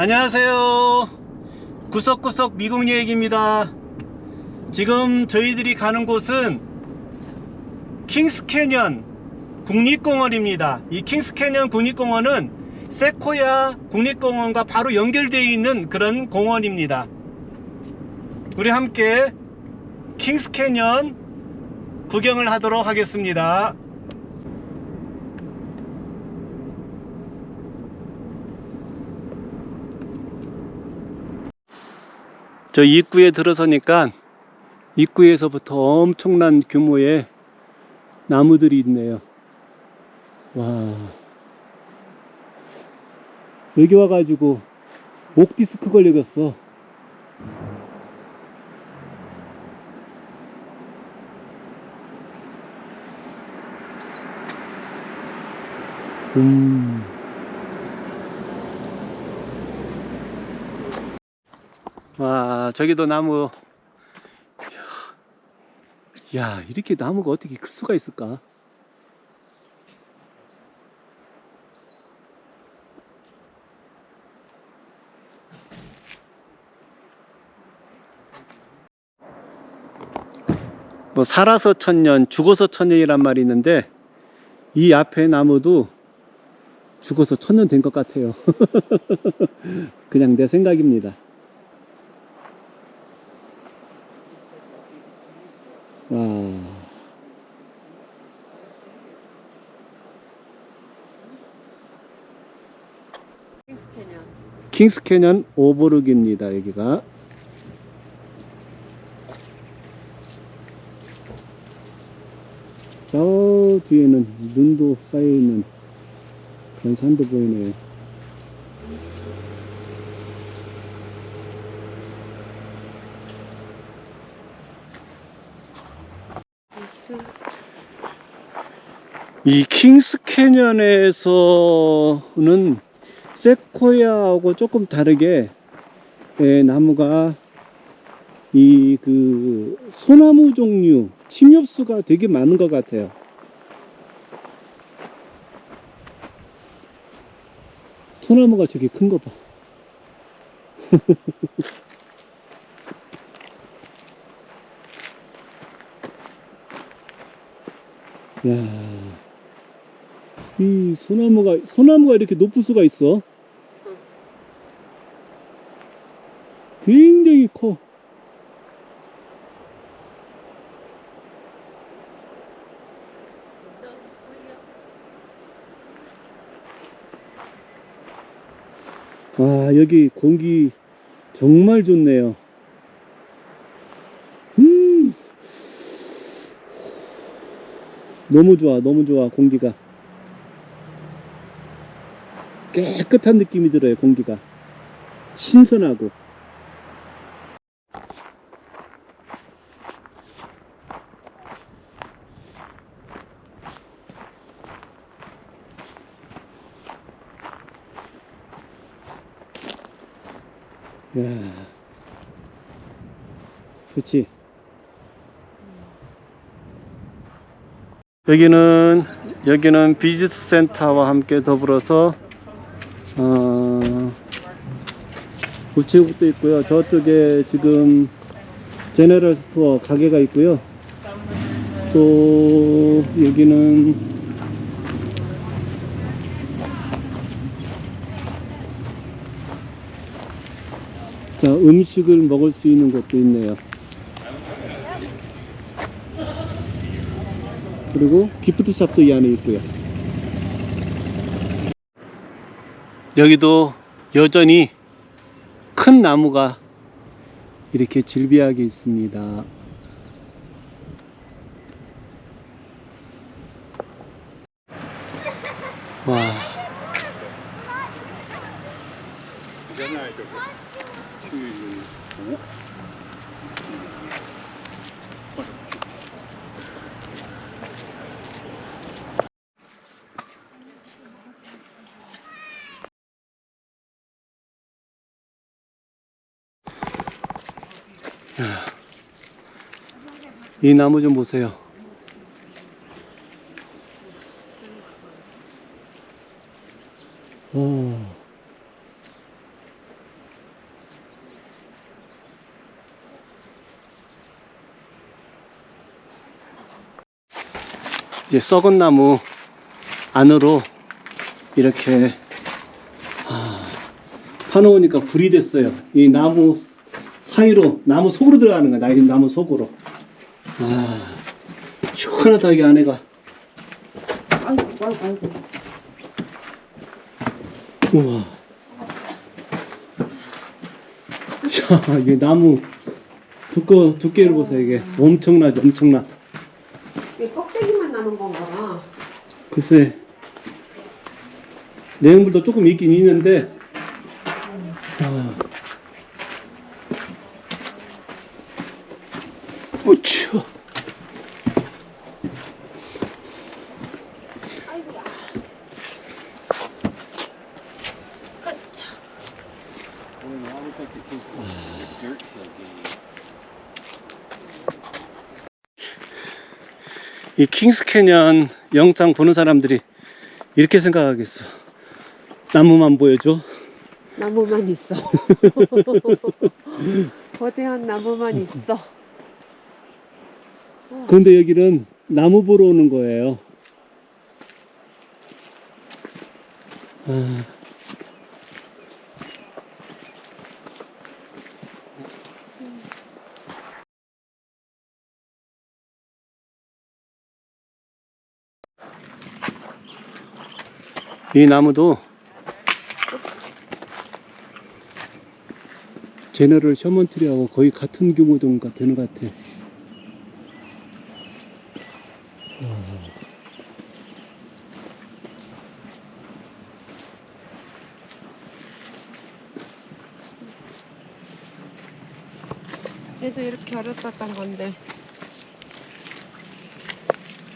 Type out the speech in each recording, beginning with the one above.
안녕하세요. 구석구석 미국 여행입니다. 지금 저희들이 가는 곳은 킹스 캐년 국립공원입니다. 이 킹스 캐년 국립공원은 세코야 국립공원과 바로 연결되어 있는 그런 공원입니다. 우리 함께 킹스 캐년 구경을 하도록 하겠습니다. 저 입구에 들어서니까 입구에서부터 엄청난 규모의 나무들이 있네요. 와. 여기 와가지고 목 디스크 걸려갔어. 음. 와, 저기도 나무. 야, 이렇게 나무가 어떻게 클 수가 있을까? 뭐 살아서 천년, 죽어서 천년이란 말이 있는데 이 앞에 나무도 죽어서 천년 된 것 같아요. 그냥 내 생각입니다. 와. 킹스 캐년. 오버룩입니다. 여기가. 저 뒤에는 눈도 쌓여 있는 그런 산도 보이네요. 이수. 이 킹스 캐년에서는 세코야하고 조금 다르게 예, 나무가 이 그 소나무 종류 침엽수가 되게 많은 것 같아요. 소나무가 저기 큰 거 봐. 야, 이 소나무가 소나무가 이렇게 높을 수가 있어. 굉장히 커. 와, 여기 공기 정말 좋네요. 음, 너무 좋아, 너무 좋아, 공기가. 깨끗한 느낌이 들어요, 공기가. 신선하고. 야, 좋지. 여기는 여기는 비즈니스 센터와 함께 더불어서 어, 우체국도 있고요. 저쪽에 지금 제네럴 스토어 가게가 있고요. 또 여기는 자, 음식을 먹을 수 있는 곳도 있네요. 그리고 기프트샵도 이 안에 있고요. 여기도 여전히 큰 나무가 이렇게 질비하게 있습니다. 와. 예. 이 나무 좀 보세요. 오. 이제 썩은 나무 안으로 이렇게 아, 파놓으니까 불이 됐어요. 이 나무 사이로 나무 속으로 들어가는 거야. 나무 나무 속으로. 아 시원하다 이 안에가. 아이고, 아이고, 아이고. 우와. 자, 이게 나무 두꺼 두께를 보세요. 이게 엄청나죠, 엄청나. 이게 껍데기만 남은 건가? 글쎄 내용물도 조금 있긴 있는데. 아. 우추. 이 킹스 캐년 영상 보는 사람들이 이렇게 생각하겠어. 나무만 보여줘. 나무만 있어. 거대한 나무만 있어. 그런데 여기는 나무 보러 오는 거예요. 아. 이 나무도 제너럴 셔먼트리하고 거의 같은 규모 정도 되는 것 같아. 얘도 이렇게 어렸었던 건데.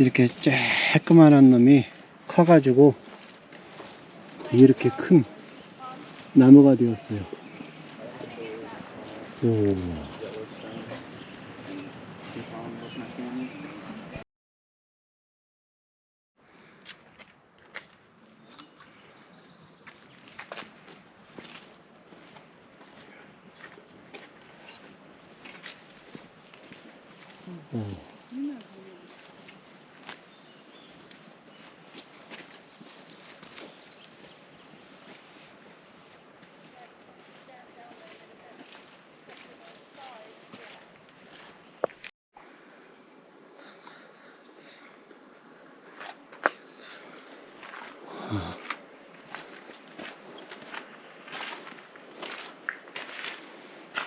이렇게 쬐끄만한 놈이 커가지고 이렇게 큰 나무가 되었어요. 오.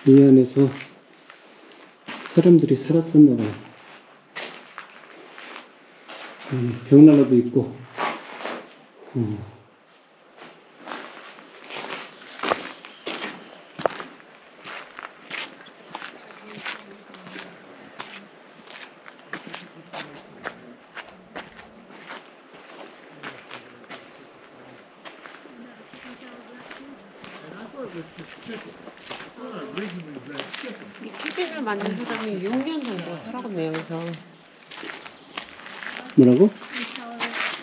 이 안에서 사람들이 살았었나 봐요. 음, 벽난로도 있고. 음. 이 캐빈을 만든 사람이 6년 정도 살아갔네요, 여기서. 뭐라고?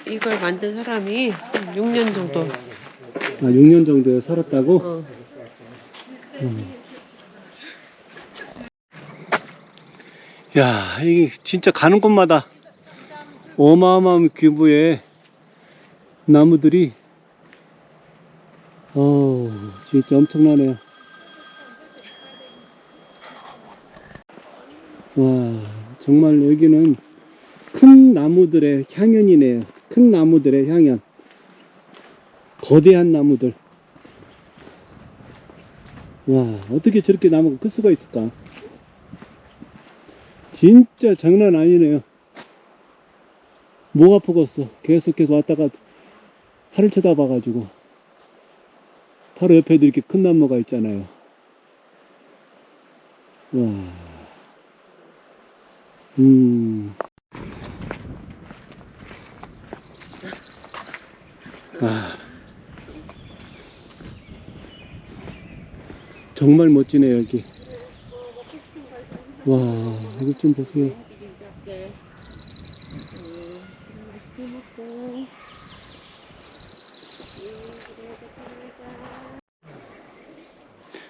이걸 만든 사람이 한 6년 정도. 아, 6년 정도 살았다고? 어. 야, 이게 진짜 가는 곳마다 어마어마한 규모의 나무들이, 어 진짜 엄청나네요. 와, 정말 여기는 큰 나무들의 향연이네요. 큰 나무들의 향연. 거대한 나무들. 와, 어떻게 저렇게 나무가 클 수가 있을까? 진짜 장난 아니네요. 목 아프겠어. 계속해서 왔다가 하늘 쳐다봐 가지고. 바로 옆에도 이렇게 큰 나무가 있잖아요. 와. 음. 아. 정말 멋지네요, 여기. 와, 이거 좀 보세요.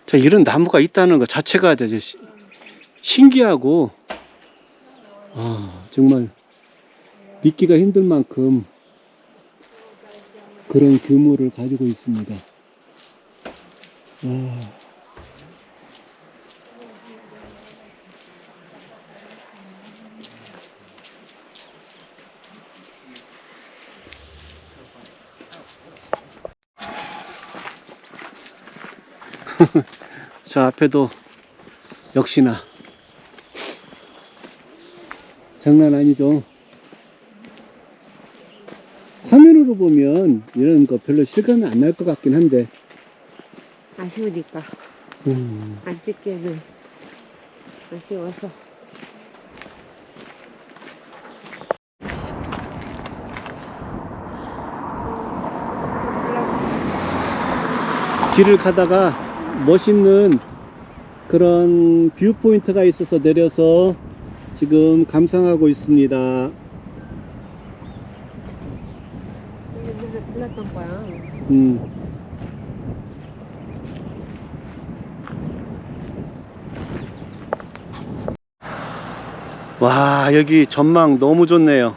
자, 이런 나무가 있다는 것 자체가 시- 신기하고, 아, 정말 믿기가 힘들 만큼 그런 규모를 가지고 있습니다. 아. 저 앞에도 역시나 장난 아니죠. 화면으로 보면 이런 거 별로 실감이 안 날 것 같긴 한데 아쉬우니까 음, 안 찍기에는 아쉬워서. 길을 가다가 멋있는 그런 뷰 포인트가 있어서 내려서 지금 감상하고 있습니다. 음. 와, 여기 전망 너무 좋네요.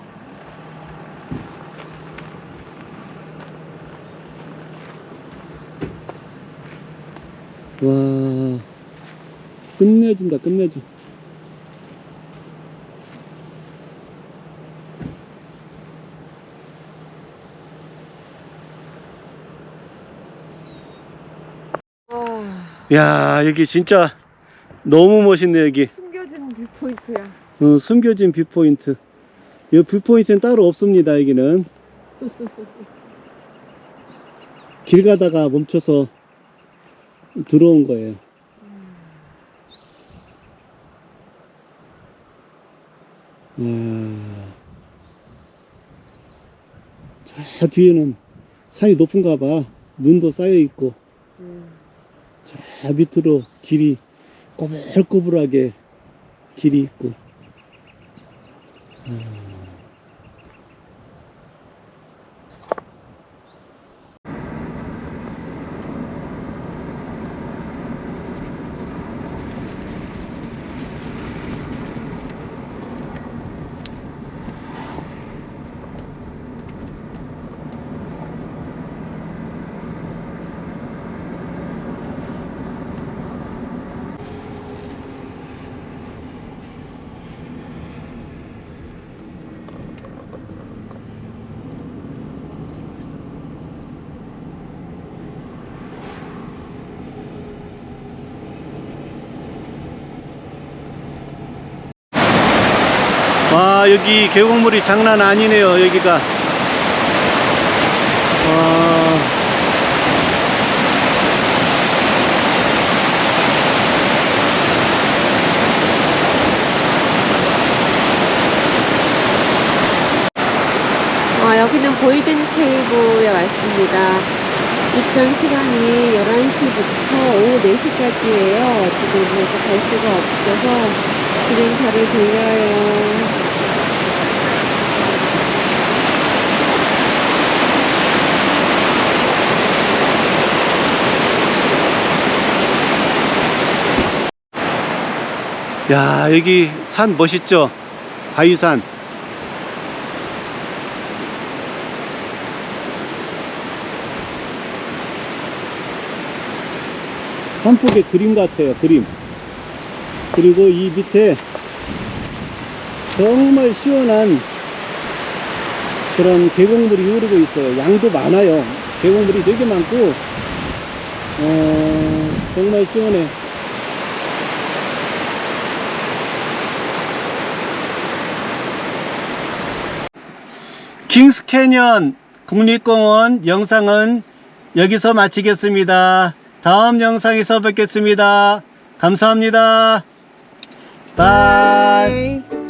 와, 끝내준다, 끝내줘. 와, 야, 여기 진짜 너무 멋있네, 여기. 숨겨진 뷰포인트야. 어, 숨겨진 뷰포인트. 이 뷰포인트는 따로 없습니다, 여기는. 길 가다가 멈춰서 들어온 거예요. 와. 저 뒤에는 산이 높은가 봐. 눈도 쌓여 있고, 음. 저 밑으로 길이 꼬불꼬불하게 길이 있고. 아. 와 여기 계곡물이 장난 아니네요 여기가 와 어, 여기는 보이든 케이브에 왔습니다. 입장 시간이 11시부터 오후 4시까지예요. 지금 그래서 갈 수가 없어서 발을 돌려요. 야 여기 산 멋있죠? 바위산. 한 폭의 그림 같아요 그림. 그리고 이 밑에 정말 시원한 그런 계곡물이 흐르고 있어요. 양도 많아요. 계곡물이 되게 많고 어, 정말 시원해 킹스 캐년 국립공원 영상은 여기서 마치겠습니다. 다음 영상에서 뵙겠습니다. 감사합니다. 바이.